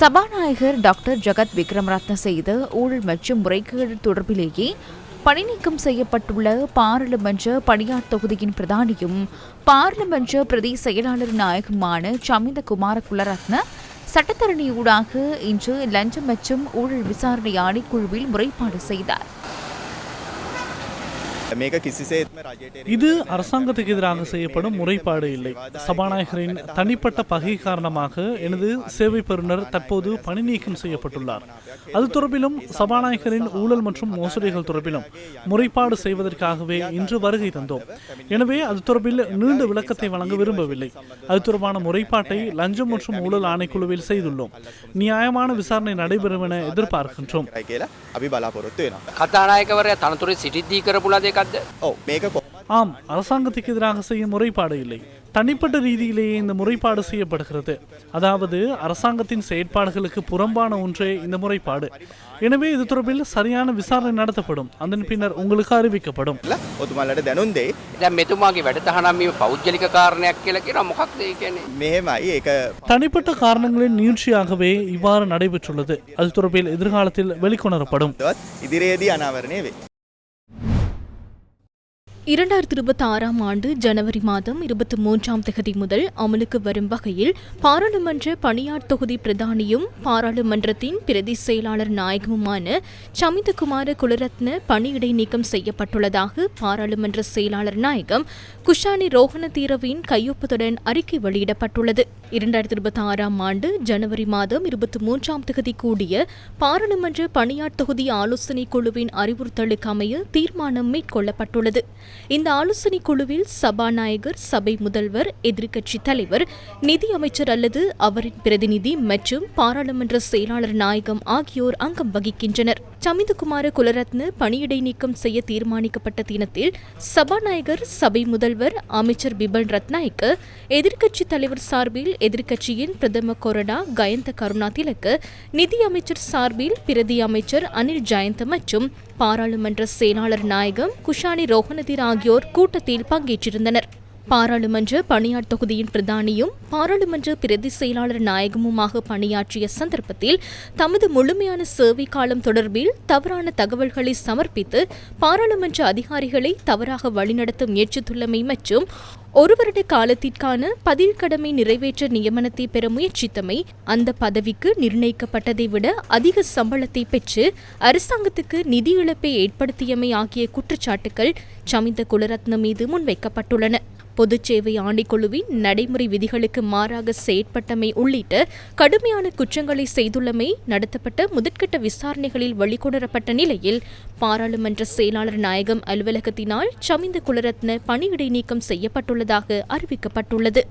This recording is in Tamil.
சபாநாயகர் டாக்டர் ஜெகத் விக்ரமரத்ன செய்த ஊழல் மற்றும் முறைகேடு தொடர்பிலேயே பணிநீக்கம் செய்யப்பட்டுள்ள பாராளுமன்ற பணியார் தொகுதியின் பிரதானியும் பாராளுமன்ற பிரதி செயலாளர் நாயகமான சமிந்த குமார குலரத்ன சட்டத்தரணி ஊடாக இன்று லஞ்சம் மற்றும் ஊழல் விசாரணை ஆணைக்குழுவில் முறைப்பாடு செய்தார். இது அரசாங்கத்துக்கு எதிராக செய்யப்படும் முறைப்பாடு இல்லை. சபாநாயகரின் தனிப்பட்ட பகை காரணமாக எனது சேவை பெறுநர் தற்போது பணி நீக்கம் செய்யப்பட்டுள்ளார். அது தொடர்பிலும் சபாநாயகரின் ஊழல் மற்றும் மோசடிகள் தொடர்பிலும் முறைப்பாடு செய்வதற்காகவே இன்று வருகை தந்தோம். எனவே அது தொடர்பில் நீண்ட விளக்கத்தை வழங்க விரும்பவில்லை. அது தொடர்பான முறைப்பாட்டை லஞ்சம் மற்றும் ஊழல் ஆணைக்குழுவில் செய்துள்ளோம். நியாயமான விசாரணை நடைபெறும் என எதிர்பார்க்கின்றோம். கதாநாயகவரை தனத்துறை சிட்டித்தி கரப்புலாதே වෙනවා. කතානායකවරය තනතුරේ සිටිද්දී කරපුලා දෙකක්ද ඔව් මේක කො ஆம் அரசாங்கத்துக்கு எதிராக செய்யும் முறைப்பாடு இல்லை தனிப்பட்ட ரீதியிலேயே இந்த முறைப்பாடு செய்யப்படுகிறது அதாவது அரசாங்கத்தின் செயற்பாடுகளுக்கு புறம்பான ஒன்றே இந்த முறைப்பாடு எனவே இது தொடர்பில் சரியான விசாரணை நடத்தப்படும் அதன் பின்னர் உங்களுக்கு அறிவிக்கப்படும் ලා ඔතුමල්ලට දැනුම් දෙයි දැන් මෙතුමාගේ වැඩතහනම් මේ පෞද්ගලික කාරණයක් කියලා කියන මොකක්ද ඒ කියන්නේ මෙහෙමයි ඒක தனிப்பட்ட காரணங்களின் நீட்சியாகவே இவ்வாறு நடைபெற்றுள்ளது அது தொடர்பில் எதிர்காலத்தில் வெளிக்கொணரப்படும் இரண்டாயிரத்தி இருபத்தி ஆறாம் ஆண்டு ஜனவரி மாதம் இருபத்தி மூன்றாம் தேதி முதல் அமலுக்கு வரும் வகையில் பாராளுமன்ற பணியார் தொகுதி பிரதானியும் பாராளுமன்றத்தின் பிரதி செயலாளர் நாயகமுமான சமிதகுமார குலரத்ன பணியிடை நீக்கம் செய்யப்பட்டுள்ளதாக பாராளுமன்ற செயலாளர் நாயகம் குஷானி ரோஹணதீரவின் கையொப்பத்துடன் அறிக்கை வெளியிடப்பட்டுள்ளது. இரண்டாயிரத்தி இருபத்தி ஆறாம் ஆண்டு ஜனவரி மாதம் இருபத்தி மூன்றாம் தேதி கூடிய பாராளுமன்ற பணியார் தொகுதி ஆலோசனை குழுவின் அறிவுறுத்தலுக்கு அமைய தீர்மானம் மேற்கொள்ளப்பட்டுள்ளது. இந்த ஆலோசனை குழுவில் சபாநாயகர் சபை முதல்வர் எதிர்க்கட்சித் தலைவர் நிதி அமைச்சர் அல்லது அவரின் பிரதிநிதி மற்றும் பாராளுமன்ற செயலாளர் நாயகம் ஆகியோர் அங்கம் வகிக்கின்றனர். சமிந்தகுமார குலரத்ன பணியிடை நீக்கம் செய்ய தீர்மானிக்கப்பட்ட தினத்தில் சபாநாயகர் சபை முதல்வர் அமைச்சர் பிபன் ரத்நாயக்க எதிர்க்கட்சித் தலைவர் சார்பில் எதிர்க்கட்சியின் பிரதம கொரடா கயந்த கருணா திலக்கு நிதி அமைச்சர் சார்பில் பிரதி அமைச்சர் அனில் ஜெயந்த் மற்றும் பாராளுமன்ற செயலாளர் நாயகம் குஷானி ரோஹனதிரா ஆகியோர் கூட்டத்தில் பங்கேற்றிருந்தனர் பாராளுமன்ற பணியாட் தொகுதியின் பிரதானியும் பாராளுமன்ற பிரதி செயலாளர் நாயகமுமாக பணியாற்றிய சந்தர்ப்பத்தில் தமது முழுமையான சேவை காலம் தொடர்பில் தவறான தகவல்களை சமர்ப்பித்து பாராளுமன்ற அதிகாரிகளை தவறாக வழிநடத்த முயற்சித்துள்ளமை மற்றும் ஒரு வருட காலத்திற்கான பதில் கடமை நிறைவேற்ற நியமனத்தை பெற முயற்சித்தமை அந்த பதவிக்கு நிர்ணயிக்கப்பட்டதை விட அதிக சம்பளத்தை பெற்று அரசாங்கத்துக்கு நிதி இழப்பை ஏற்படுத்தியமை ஆகிய குற்றச்சாட்டுகள் சமிந்த குலரத்ன மீது முன்வைக்கப்பட்டுள்ளன. பொதுச்சேவை ஆணைக்குழுவின் நடைமுறை விதிகளுக்கு மாறாக செயற்பட்டமை உள்ளிட்ட கடுமையான குற்றங்களை செய்துள்ளமை நடத்தப்பட்ட முதற்கட்ட விசாரணைகளில் வெளிக்கொணரப்பட்ட நிலையில் பாராளுமன்ற செயலாளர் நாயகம் அலுவலகத்தினால் சமிந்த குலரத்ன பணியிடை நீக்கம் செய்யப்பட்டுள்ளதாக அறிவிக்கப்பட்டுள்ளது.